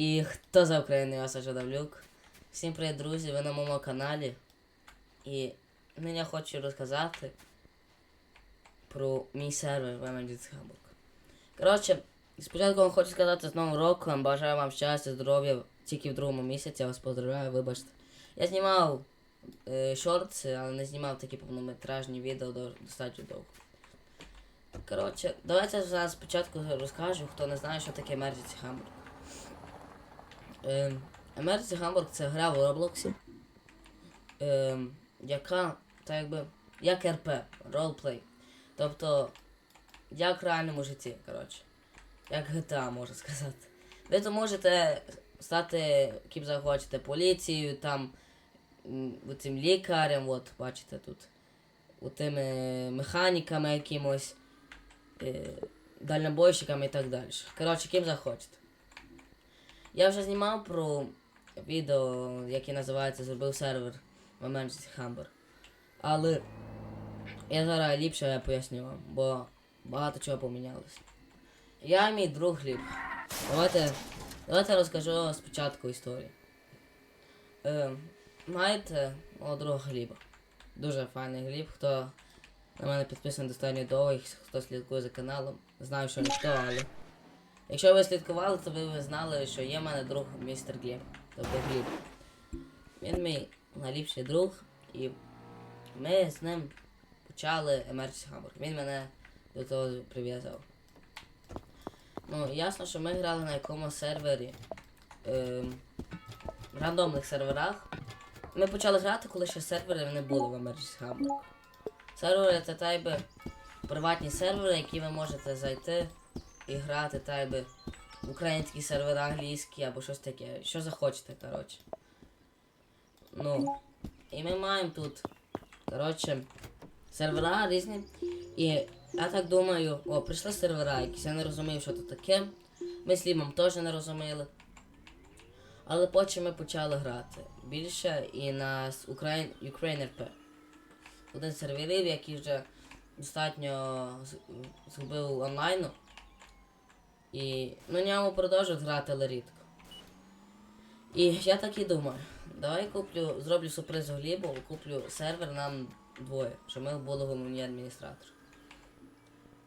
І хто за Україну, я Саша Давлюк. Всім привіт, друзі, ви на моєму каналі. І нині я хочу розказати про мій сервер в Emergency Hamburg. Коротше, спочатку вам хочу сказати з Новим роком, бажаю вам щастя, здоров'я тільки в другому місяці, я вас поздравляю, вибачте. Я знімав е, шорти, але не знімав такі повнометражні відео до- достатньо довго. Коротше, давайте зараз спочатку розкажу, хто не знає, що таке Emergency Hamburg. Ем, Emergency Hamburg це гра в Роблоксі, ем, яка, так якби, як РП, ролплей. Тобто, як в реальному житті, коротше. Як GTA, можна сказати. Ви то можете стати ким захочете, поліцією, там, цим лікарем, от, бачите тут, тими механіками якимось, е, дальнобойщиками і так далі. Коротше, ким захочете. Я вже знімав про відео, яке називається Зробив сервер в Emergency Hamburg. Але я зараз ліпше поясню вам, бо багато чого помінялося. Я мій друг Гліб. Давайте, давайте розкажу спочатку історію. Е, маєте мого друга Гліба. Дуже файний Гліб, хто на мене підписаний достатньо довго, і хто слідкує за каналом. Знаю, що ніхто, але. Якщо ви слідкували, то ви знали, що є в мене друг містер Гліб. Тобто Гліб. Він мій найліпший друг, і ми з ним почали Emergency Hamburg. Він мене до того прив'язав. Ну, ясно, що ми грали на якомусь сервері. Ем, рандомних серверах. Ми почали грати, коли ще сервери не були в Emergency Hamburg. Сервери це тайби приватні сервери, які ви можете зайти і грати тайби українські сервери, англійські або щось таке. Що захочете, коротше. Ну. І ми маємо тут, коротше, сервера різні. І я так думаю, о, прийшли сервера, якісь я не розумів, що це таке. Ми з Лімом теж не розуміли. Але потім ми почали грати більше і на Ukraine, Ukraine RP. Один серверів, який вже достатньо з- зробив онлайну. І на ньому продовжують грати, але рідко. І я так і думаю, давай куплю, зроблю сюрприз Глібу, куплю сервер нам двоє, щоб ми були головні адміністратори.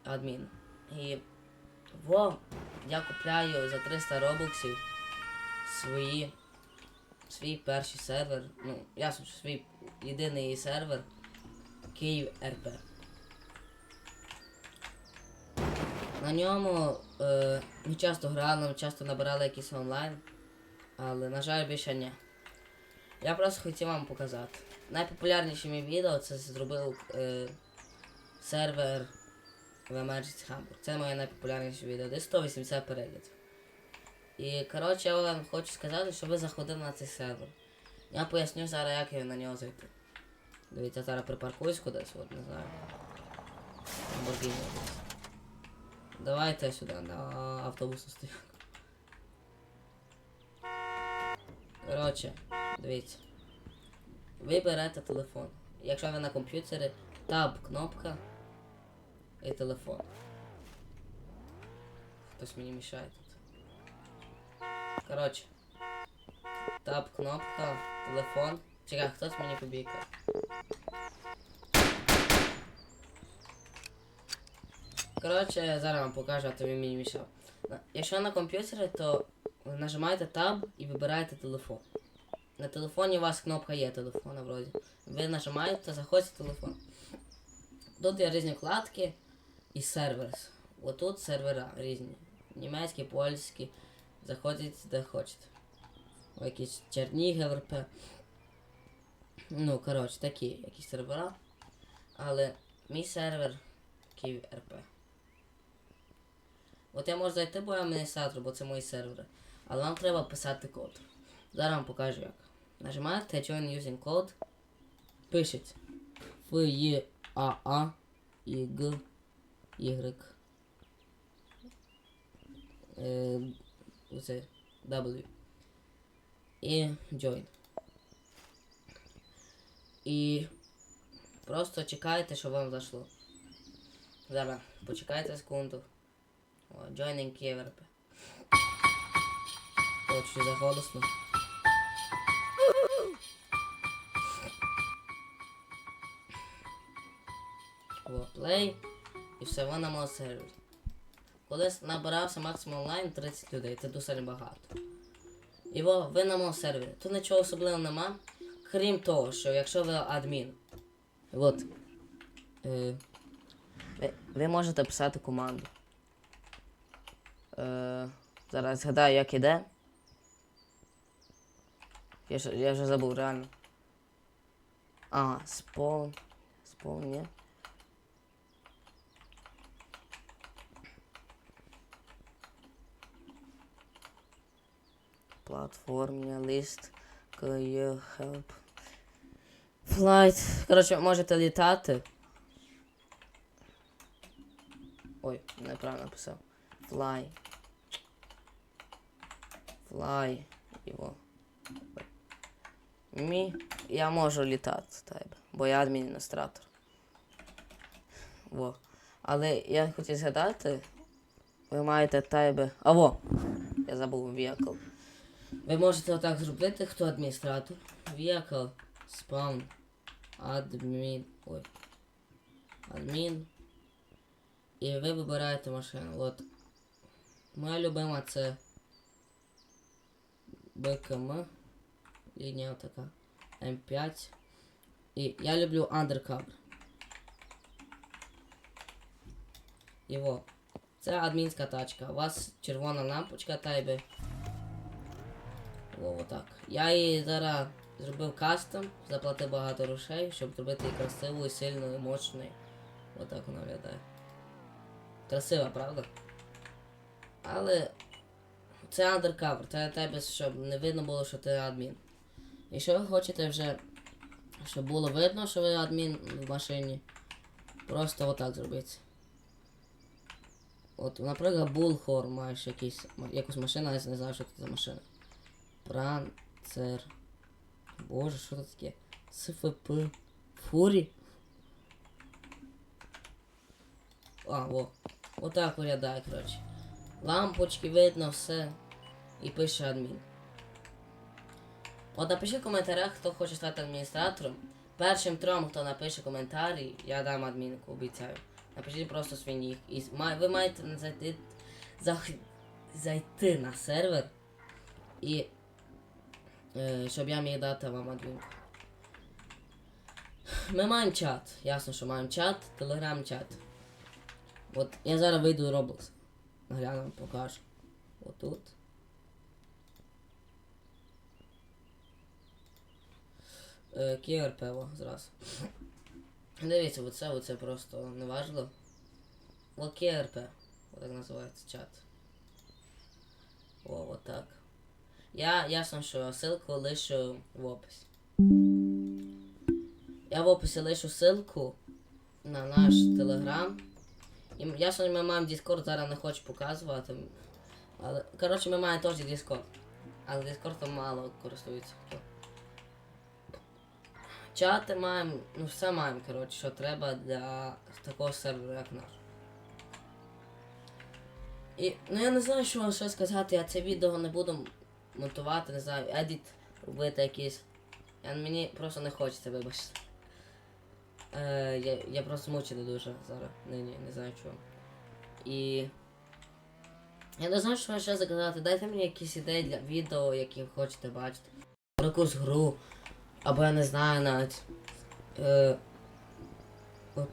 Адмін. І во, я купляю за 300 робоксів свої, свій перший сервер. Ну, ясно, свій єдиний сервер Київ РП. На ньому е, ми часто грали, ми часто набирали якийсь онлайн, але, на жаль, більше ні. Я просто хотів вам показати. Найпопулярніше мій відео це зробив е, сервер в Emergency Hamburg. Це моє найпопулярніше відео, десь 180 переглядів. І коротше я вам хочу сказати, що ви заходили на цей сервер. Я поясню зараз, як я на нього зайти. Дивіться, зараз припаркуюсь кудись, от не знаю. Lamborghini десь. Давайте сюди на автобусну стоянку. Коротше, дивіться. Ви берете телефон. Якщо ви на комп'ютері, таб кнопка і телефон. Хтось мені мішає тут. Коротше. Таб кнопка, телефон. Чекай, хтось мені побійка. Коротше, зараз вам покажу, а тобі мені мішав. Якщо на комп'ютері, то нажимаєте Tab і вибираєте телефон. На телефоні у вас кнопка є телефона вроді. Ви нажимаєте, заходите в телефон. Тут є різні вкладки і серверс. Отут сервера різні. Німецькі, польські. Заходите де хочете. О, якісь Чернігів РП. Ну, коротше, такі якісь сервера. Але мій сервер Київ РП. От я можу зайти, бо я адміністратор, бо це мої сервери. Але вам треба писати код. Зараз вам покажу як. Нажимаєте Join Using Code. Пишіть F, E, A, A, Y. Е, оце W. І Join. І просто чекайте, щоб вам зайшло. Зараз почекайте секунду. О, Joining KVRP. О, чуть заголосно. О, плей. І все, вона мала сервері. Колись набирався максимум онлайн 30 людей, це досить багато. І во, ви на моєму сервері. Тут нічого особливого нема. Крім того, що якщо ви адмін. От. Е, ви, ви можете писати команду. Е, зараз згадаю, як іде. Я, я вже забув реально. А, спон. Спон, ні. Платформня, лист, career, help. Flight. Коротше, можете літати. Ой, неправильно написав. Fly. Fly. Його. Мі. Я можу літати тебе, бо я адміністратор. Во. Але я хотів згадати, ви маєте тебе. А во! Я забув vehicle. Ви можете отак зробити, хто адміністратор. Vehicle, spawn, адмін. Ой. Адмін. І ви вибираєте машину. От. Моя любима це БКМ. Лінія така. М5. І я люблю Undercover. І во. Це адмінська тачка. У вас червона лампочка тайби. Во, отак. Я її зараз зробив кастом, заплатив багато грошей, щоб зробити її красивою, сильною, мощною. Отак вона виглядає. Красива, правда? Але це андеркавер, це тебе, щоб не видно було, що ти адмін. Якщо ви хочете вже, щоб було видно, що ви адмін в машині, просто отак зробити. От, наприклад, Булхор маєш якийсь, якусь машину, я не знаю, що це за машина. Пранцер. Боже, що це таке? СФП. Фурі. А, во. Отак виглядає, коротше. Лампочки видно, все. І пише адмін. От напишіть в коментарях, хто хоче стати адміністратором. Першим трьом, хто напише коментарі, я дам адмінку, обіцяю. Напишіть просто свій нік. І ви маєте зайти, зах- зайти на сервер і е, щоб я міг дати вам адмінку. Ми маємо чат. Ясно, що маємо чат, телеграм-чат. От я зараз вийду в Roblox. Гляну, покажу. Отут. Е, Кігер пиво зразу. Дивіться, оце, оце просто не важливо. О, КРП. Так називається чат. О, вот так. Я ясно, що ссылку лишу в описі. Я в описі лишу ссылку на наш телеграм. І ясно, ми маємо Discord, зараз не хочу показувати. Але, коротше, ми маємо теж Discord. Але Discord там мало користується. Чати маємо, ну все маємо, коротше, що треба для такого сервера, як наш. І, ну я не знаю, що вам ще сказати, я це відео не буду монтувати, не знаю, едіт робити якийсь. Я, мені просто не хочеться, вибачте. Е, я, я просто мучений дуже зараз. Нині, не знаю чого. І. Я не знаю, що вам ще заказати. Дайте мені якісь ідеї для відео, які хочете бачити. Про якусь гру. Або я не знаю навіть. Е,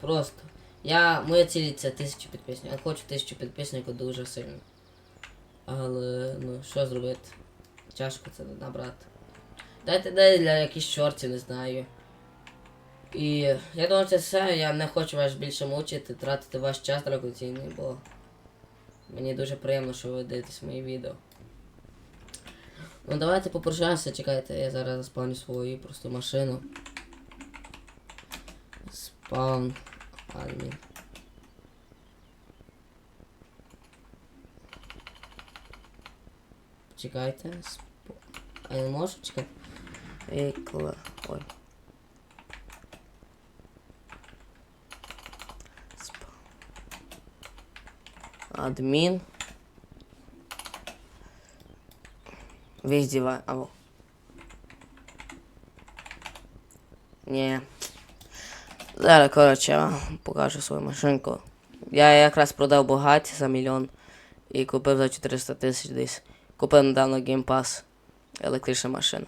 просто. Я, моя ціль це тисячу підписників. Я хочу тисячу підписників дуже сильно. Але, ну, що зробити? Тяжко це набрати. Дайте ідеї для якихось чортів, не знаю. І я думаю, це все. Я не хочу вас більше мучити, тратити ваш час драгоцінний, бо мені дуже приємно, що ви дивитесь мої відео. Ну давайте попрощаємося, чекайте, я зараз заспавню свою просто машину. Спаун. Адмін. Чекайте. Сп... А я не можу чекати? Вікла. Ой. Адмін. Виздівай. Або. Ні. Зараз, коротше, покажу свою машинку. Я якраз продав багаті за мільйон і купив за 400 тисяч десь. Купив недавно Pass електрична машина.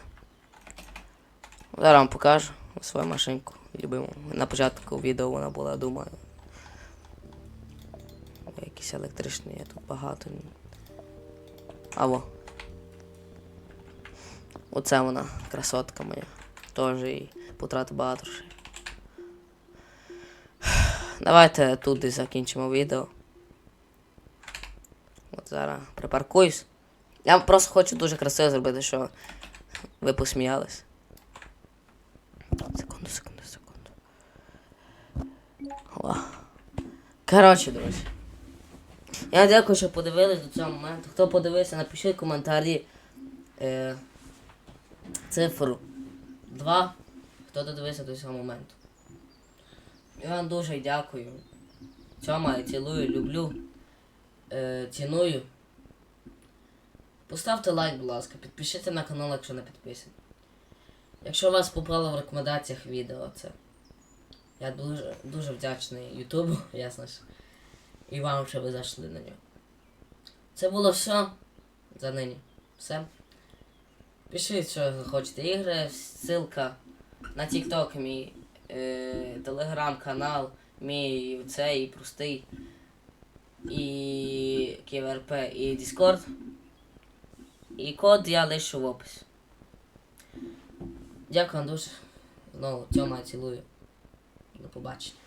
Зараз вам покажу свою машинку. Любиму. На початку відео вона була, думаю. Якісь електричні, є тут багато. Аво. Оце вона, красотка моя. Теж їй потратив багато грошей. Давайте тут десь закінчимо відео. От зараз припаркуюсь. Я просто хочу дуже красиво зробити, що ви посміялись. Секунду, секунду, секунду. О. Коротше, друзі. Я дякую, що подивились до цього моменту. Хто подивився, напишіть коментарі е, цифру 2, хто додивився до цього моменту. Я вам дуже дякую. Цьома, цілую, люблю. Е, ціную. Поставте лайк, будь ласка, підпишіться на канал, якщо не підписані. Якщо вас попало в рекомендаціях відео це. Я дуже, дуже вдячний Ютубу, ясно ж. І вам, що ви зайшли на нього. Це було все за нині. Все. Пишіть, що ви хочете ігри, ссылка на TikTok мій, телеграм-канал, мій цей простий. І КВРП, і Discord. І код я лишу в описі. Дякую вам дуже. Знову цьома цілую. До побачення.